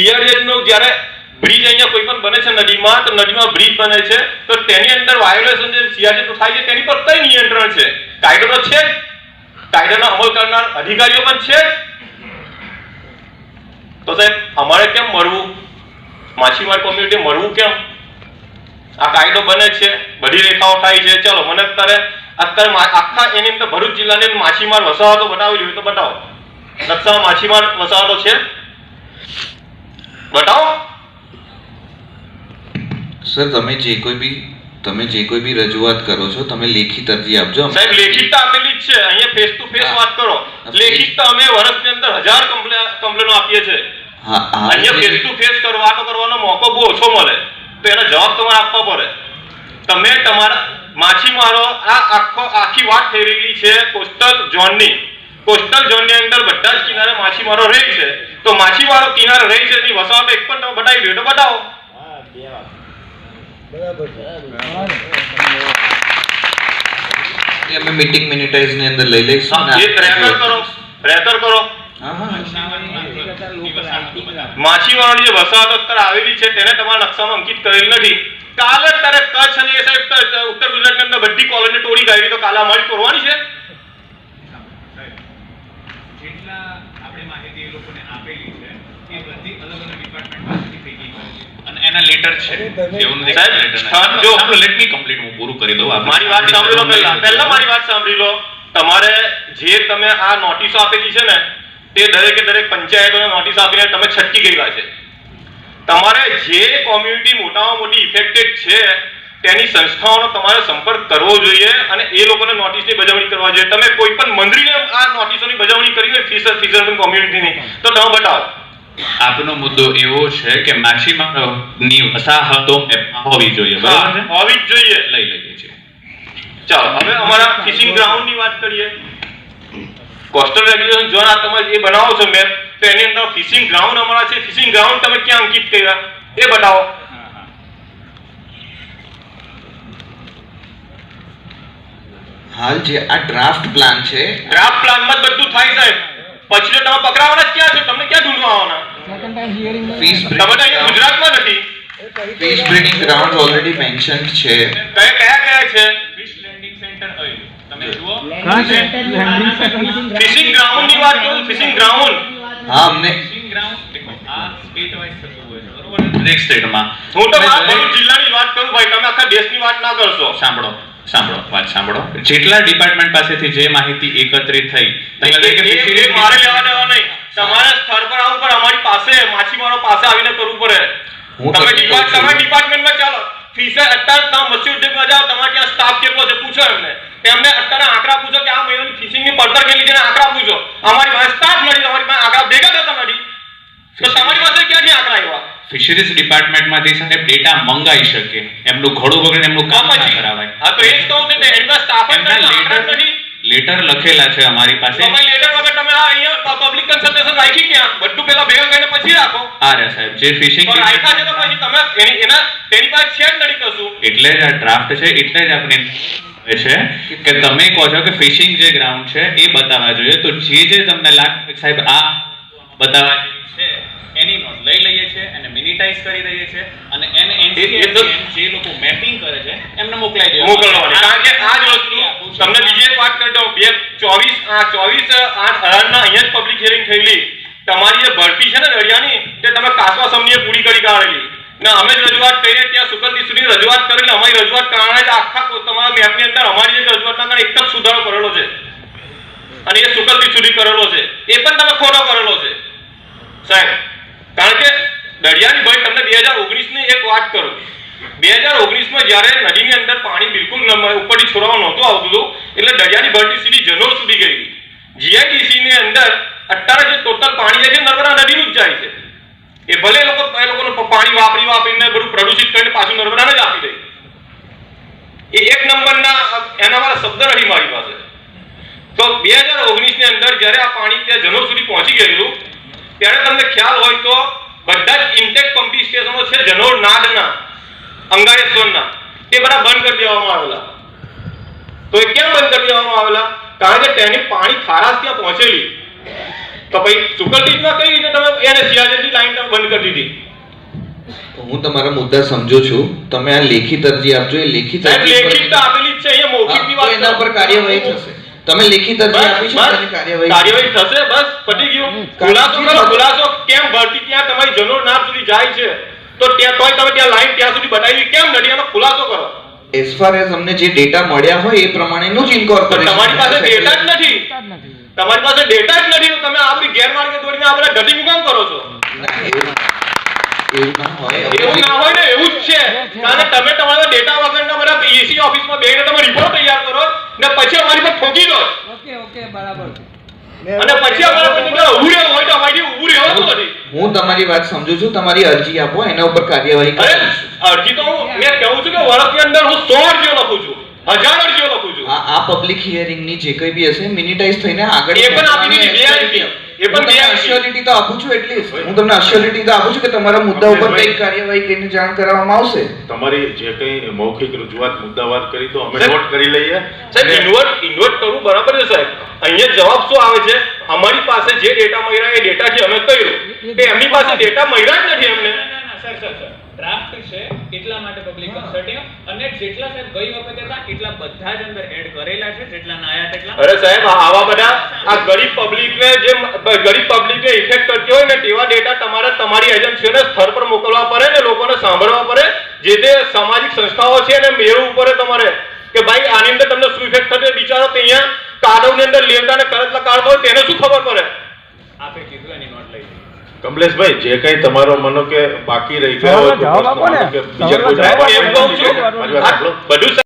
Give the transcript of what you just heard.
સીઆરએચ નો જ્યારે બ્રિજ અહીંયા કોઈ પણ બને છે, નદીમાં, તો નદીમાં બ્રિજ બને છે, તો તેની અંદર વાયોલેશન જે સીઆરએચનું થાય છે, તેની પર કઈ નિયંત્રણ છે? કાયદો તો છે જ. કાયદાનો અમલ કરનાર અધિકારીઓ પણ છે તો સાહેબ, અમારે કેમ મળવું? માછીમાર કોમ્યુનિટી મળવું કેમ? આ કાયદો બને છે, બધી રેખાઓ થાય છે. ચલો, મને અત્યારે અત્યારે આખા એની અંદર ભરૂચ જિલ્લાની માછીમાર વસાહતો બનાવી હોય તો બતાવો. નકશામાં માછીમાર વસાહતો છે? બતાવો. સર તમે જે કોઈ બી તમે જે કોઈ બી રજૂઆત કરો છો તમે લેખિત અરજી આપજો સાહેબ લેખિત તો આપેલી જ છે. અહીંયા ફેસ ટુ ફેસ વાત કરો. લેખિત તો અમે વર્ષની અંદર હજાર કમ્પ્લે- કમ્પ્લેનો આપીએ છે હા અહીંયા ફેસ ટુ ફેસ કરવા તો કરવાનો મોકો બહુ ઓછો મળે. તો એનો જવાબ તમારે આપવો પડે. તમે તમારા માછીમારો આ આખો આખી વાત થઈ રહેલી છે કોસ્ટલ ઝોનની કોસ્ટલ ઝોનની અંદર બધા જ કિનારે માછીમારો રહે છે. તો માછીમારો કિનારે રહે છે એની વસાવટ એક પણ તમે બતાવી દો તો બતાવો. અમે મીટિંગ મિનિટાઈઝની અંદર લઈ લઈશું. ને પ્રેફર કરો પ્રેફર કરો. માછીમારોની જે વસાહત અત્યારે આવેલી છે તેને તમારા નકશામાં અંકિત કરેલ નથી. કાલે તારે કચ્છ અને ઉત્તર ગુજરાતની અંદર બધી કોલોની તોડી કાઢી તો કાલે અમારી તોડવાની છે. જેટલા આપણે માહિતી એ લોકોને આપેલી છે એ બધી અલગ અલગ ડિપાર્ટમેન્ટ પાસેથી ભેગી કરી અને એના લેટર છે. એવું સાહેબ, સ્થાન જો- લેટ મી કમ્પ્લીટ હું પૂરું કરી દઉં. મારી વાત સાંભળી લો પહેલા. પહેલા મારી વાત સાંભળી લો. તમારે જે તમે આ નોટિસો આપેલી છે ને તે દરેકે દરેક પંચાયતોને નોટિસ આપીને તમે છટકી ગયેલા છે. તમારે જે કોમ્યુનિટી મોટામાં મોટી ઇફેક્ટેડ છે તેની સંસ્થાઓનો તમારે સંપર્ક કરવો જોઈએ અને એ લોકોને નોટિસની બજાવણી કરવા જોઈએ. તમે કોઈ પણ મંત્રીને આ નોટિસોની બજાવણી કરીને ફિશર ફિશરમેન કોમ્યુનિટીની તો તમે બતાવો. આપનો મુદ્દો એવો છે કે માછીમારોની વસાહતો હોવી જોઈએ બરાબર હોવી જ જોઈએ. લઈ લઈએ છીએ. ચાલો હવે અમારા ફિશિંગ ગ્રાઉન્ડની વાત કરીએ. કોસ્ટલ રેગ્યુલેશન ઝોન આ તમે એ બનાવો છો મેપ તો એની અંદર ફિશિંગ ગ્રાઉન્ડ અમારા છે. ફિશિંગ ગ્રાઉન્ડ તમે ક્યાં અંકિત કર્યા? એ બતાવો. હાલ જે આ ડ્રાફ્ટ પ્લાન છે ડ્રાફ્ટ પ્લાનમાં માં બધું થાય સાહેબ. પછી તો તમે પકડાવાના જ ક્યાં છો? તમને ક્યાં ઢૂંઢવા આવવાના Second time hearing में ફીસ તમે તો અહીંયા ગુજરાતમાં નથી. Fees breeding ground already mention છે. કયા કયા કયા છે? ફીસ લેન્ડિંગ સેન્ટર અહીં તમે જુઓ. center ની વાત કરું ફિશિંગ ગ્રાઉન્ડ હા અમને ફિશિંગ ગ્રાઉન્ડ દેખો આ સ્ટેટ વાઇઝ થતું હોય બરોબર? દરેક સ્ટેટમાં હું તો જિલ્લાની વાત કરું ભાઈ. તમે આખા દેશની વાત ના કરશો. સાંભળો. સાંભળો વાત સાંભળો. જેટલા ડિપાર્ટમેન્ટ પાસેથી જે માહિતી એકત્રિત થઈ મારે લેવા દેવા નહીં. તમારા સ્થળ પર આવું પણ અમારી પાસે માછીમારો પાસે આવીને કરવું પડે. તમે ડિપાર્ટ તમે ડિપાર્ટમેન્ટમાં ચાલો. ફીસે અત્યારે તમે મત્સ્ય ઉદ્યોગમાં જાઓ તમારે ત્યાં સ્ટાફ કેટલો છે પૂછો એમને. એમને અત્યારે આંકડા પૂછો કે આ મહિનાની ફિશિંગની પડતર કેટલી છે આંકડા પૂછો. અમારી પાસે સ્ટાફ નથી તમારી પાસે આંકડા ભેગા થતા નથી. તો તમારી પાસે ક્યાંથી આંકડા આવ્યા? ફિશરીઝ ડિપાર્ટમેન્ટમાંથી સાહેબ ડેટા મંગાઈ શકે. એમનું ઘડું વગર એમનું કામ હા ના કરાવાય. હા તો એ જ કહું છું ને સ્ટાફ લેટર લેટર લખેલા છે અમારી પાસે. તમે લેટર વગર તમે આ અહીંયા પબ્લિક કન્સલ્ટેશન રાખી ક્યાં? બધું પેલા ભેગા કરીને પછી રાખો. આ રહ્યા સાહેબ જે ફિશિંગ તો રાખ્યા છે તો પછી તમે એની એના તેની પાસે છે નડી કશું. એટલે જ આ ડ્રાફ્ટ છે એટલે જ આપણે છે કે તમે કહો છો કે ફિશિંગ જે ગ્રાઉન્ડ છે એ બતાવવા જોઈએ. તો જે જે તમને લાગે સાહેબ આ બતાવવા છે. એની નોંધ લઈ લઈએ છીએ એને મિનિટાઈઝ કરી દઈએ છીએ અને એને એ- એ તો- NCSM જે લોકો મેપિંગ કરે છે એમને મોકલાઈ દેવા મોકલવાની. કારણ કે આ જ વસ્તુ તમને બીજી એક વાત કરી દઉં. બે ચોવીસ આ ચોવીસ આઠ અઢારના અહીંયા જ પબ્લિક હિયરિંગ થયેલી. તમારી જે ભરતી છે ને રડિયાની તે તમે કાસવા સમનીએ પૂરી કરી કાઢેલી. ને અમે જ રજૂઆત કરીએ ત્યાં સુગંધી સુધી રજૂઆત કરીને અમારી રજૂઆત કારણે જ આખા તમારા મેપની અંદર અમારી જે રજૂઆતના કારણે એક જ સુધારો કરેલો છે. અને એ સુગંધી સુધી કરેલો છે. એ પણ તમે ખોટો કરેલો છે. સાહેબ કારણ કે દરિયાની ભાઈ તમને બે હજાર ઓગણીસની જે આપી દે. એ એક નંબરના એના વાળા શબ્દ નથી મારી પાસે. તો બે હજાર ઓગણીસની અંદર જ્યારે આ પાણી ત્યાં સુધી પહોંચી ગયેલું, ત્યારે તમને ખ્યાલ હોય તો બધા જ ઇન્ટેક પંપિંગ સ્ટેશનો છે જનોર નાદના અંગારેશ્વરના તે બધા બંધ કરી દેવામાં આવેલા. તો એ કેમ બંધ કરી દેવામાં આવેલા? કારણ કે તેની પાણી ખારાશ ત્યાં પહોંચેલી. તો ભાઈ સુકલટીમાં કઈ રીતે તમે એને સિયાચીનની લાઈન તમે બંધ કરી દીધી? હું તમારા મુદ્દા સમજો છું. તમે આ લેખિત અરજી આપજો. એ લેખિત લેખિત આપેલી છે અહીંયા મૌખિકની હા, વાત એના પર કાર્યવાહી થશે. તમે લેખિત અરજી આપી છે કાર્યવાહી કાર્યવાહી થશે બસ પતી ગયું. ખુલાસો કરો ખુલાસો. કેમ ભરતી ત્યાં તમારી જનોર નામ સુધી જાય છે? તો ત્યાં તોય તમે ત્યાં લાઈન ત્યાં સુધી બતાવી. કેમ નથી એનો ખુલાસો કરો? એઝ ફાર એઝ અમને જે ડેટા મળ્યા હોય એ પ્રમાણેનું જ ઇન્કોર્પોરેશન તમારી પાસે ડેટા જ નથી. તમારી પાસે ડેટા જ નથી. તો તમે આપણી ગેરમાર્ગે દોડીને આપણે ઘટી કામ કરો છો. એવું ના હોય. એવું ના હોય. ને એવું જ છે. કારણ કે તમે તમારા ડેટા વગરના બધા એસી ઓફિસમાં બેસીને તમે રિપોર્ટ તૈયાર કરો. ને પછી અમારી પર ઠોકી દો. ઓકે ઓકે બરાબર અને પછી અમારા પર તમે હોય તો અમારી ઊભું રહેવાતું નથી હું તમારી વાત સમજુ છું તમારી અરજી આપો એના ઉપર કાર્યવાહી કરે અરજી તો હું મેં કહું છું કે વર્ષની અંદર હું સો અરજીઓ લખું છું હજાર અરજીઓ લખું છું. આ પબ્લિક હિયરિંગની જે કંઈ બી હશે મિનિટાઇઝ થઈને આગળ એ પણ આપી દીધી, બે આપી. એ પણ તમને આપી. તો આપું છું એટલીસ્ટ હું તમને અશ્યોરિટી તો આપું છું કે તમારા મુદ્દા ઉપર કઈ કાર્યવાહી કરીને જાણ કરવામાં આવશે. તમારી જે કંઈ મૌખિક રજૂઆત મુદ્દાવાર કરી તો અમે નોટ કરી લઈએ. સાહેબ ઇન્વર્ટ ઇન્વર્ટ કરવું બરાબર છે સાહેબ. અહીંયા જવાબ શું આવે છે? અમારી પાસે જે ડેટા મળ્યા એ ડેટા છે અમે કર્યું. કે એમની પાસે ડેટા મળ્યા જ નથી અમને સર સર સર ડ્રાફ્ટ છે એટલા માટે પબ્લિક કન્સલ્ટિંગ અને જેટલા સાહેબ ગઈ વખતે હતા એટલા બધા જ અંદર એડ કરેલા છે જેટલા ના આયા તેટલા. અરે સાહેબ આ- આવા બધા આ ગરીબ પબ્લિકને જે ગરીબ પબ્લિકને ઇફેક્ટ કરતી હોય ને તેવા ડેટા તમારે તમારી એજન્સીઓને સ્થળ પર મોકલવા પડે ને લોકોને સાંભળવા પડે જે તે સામાજિક સંસ્થાઓ છે એને મેળવું પડે તમારે. કે ભાઈ આની અંદર તમને શું ઇફેક્ટ થશે? બિચારો તે અહીંયા કાદવની અંદર લેવતા ને કરતલા કાઢતો હોય તેને શું ખબર પડે? આપે કીધું એની નોટ લઈ કમલેશભાઈ જે કઈ તમારો મનો કે બાકી રહી ગયો હોય કે બીજા કોઈ બધું